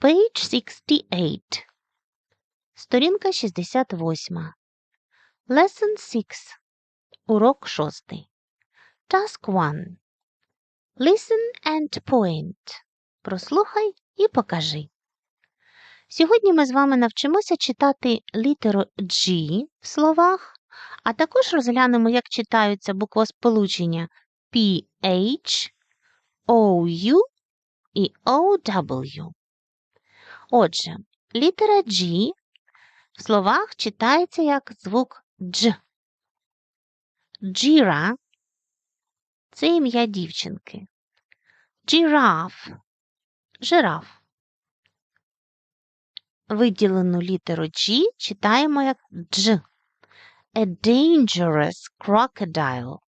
Page 68. Сторінка 68. Lesson 6. Урок 6. Task 1. Listen and point. Прослухай і покажи. Сьогодні ми з вами навчимося читати літеру G в словах, а також розглянемо, як читаються буквосполучення PH, OU і OW. Отже, літера G в словах читається як звук Дж. Джіра це ім'я дівчинки. Джіраф жираф. Виділену літеру G читаємо як Дж. A dangerous crocodile.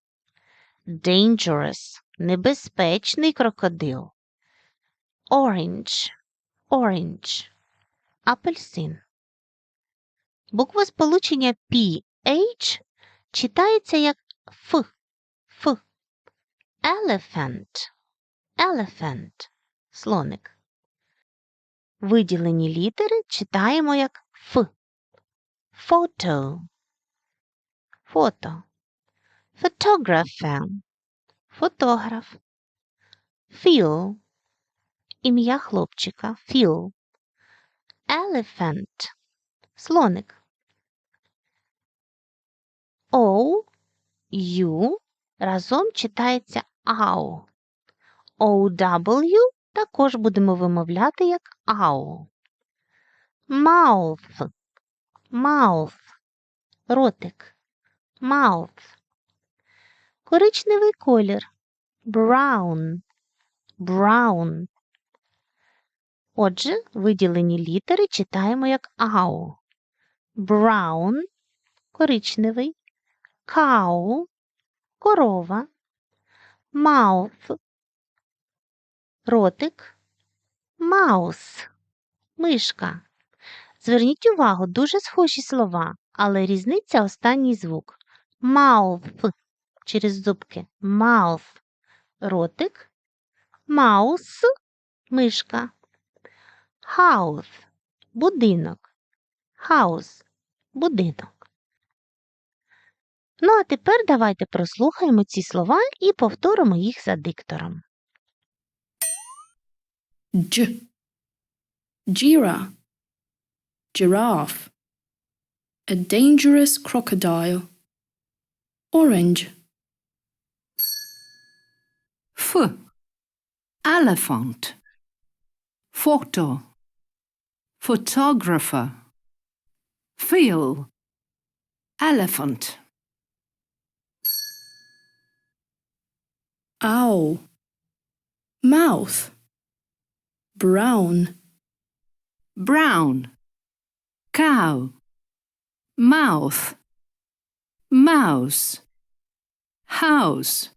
Dangerous – небезпечний крокодил. Orange – orange – апельсин. Буквосполучення PH читається як Ф. Ф. Elephant. Elephant. Слоник. Виділені літери читаємо як Ф. Photo. Фото. Photographer. Фотограф. Phil. Ім'я хлопчика. Phil. Elephant. Слоник. O, U разом читається AU. OW також будемо вимовляти як AU. Mouth. Mouth. Ротик. Mouth. Коричневий колір. Brown. Brown. Отже, виділені літери читаємо як AU. Brown – коричневий, cow – корова, mouth – ротик, mouse – мишка. Зверніть увагу, дуже схожі слова, але різниця останній звук. Mouth – через зубки, mouth – ротик, mouse – мишка. House – будинок. House – будинок. Ну, а тепер давайте прослухаємо ці слова і повторимо їх за диктором. J. Gira. Giraffe. A dangerous crocodile. Orange. F. Elephant. Photo. Photographer. Feel. Elephant. Owl. Mouth. Brown. Brown. Cow. Mouth. Mouse. House.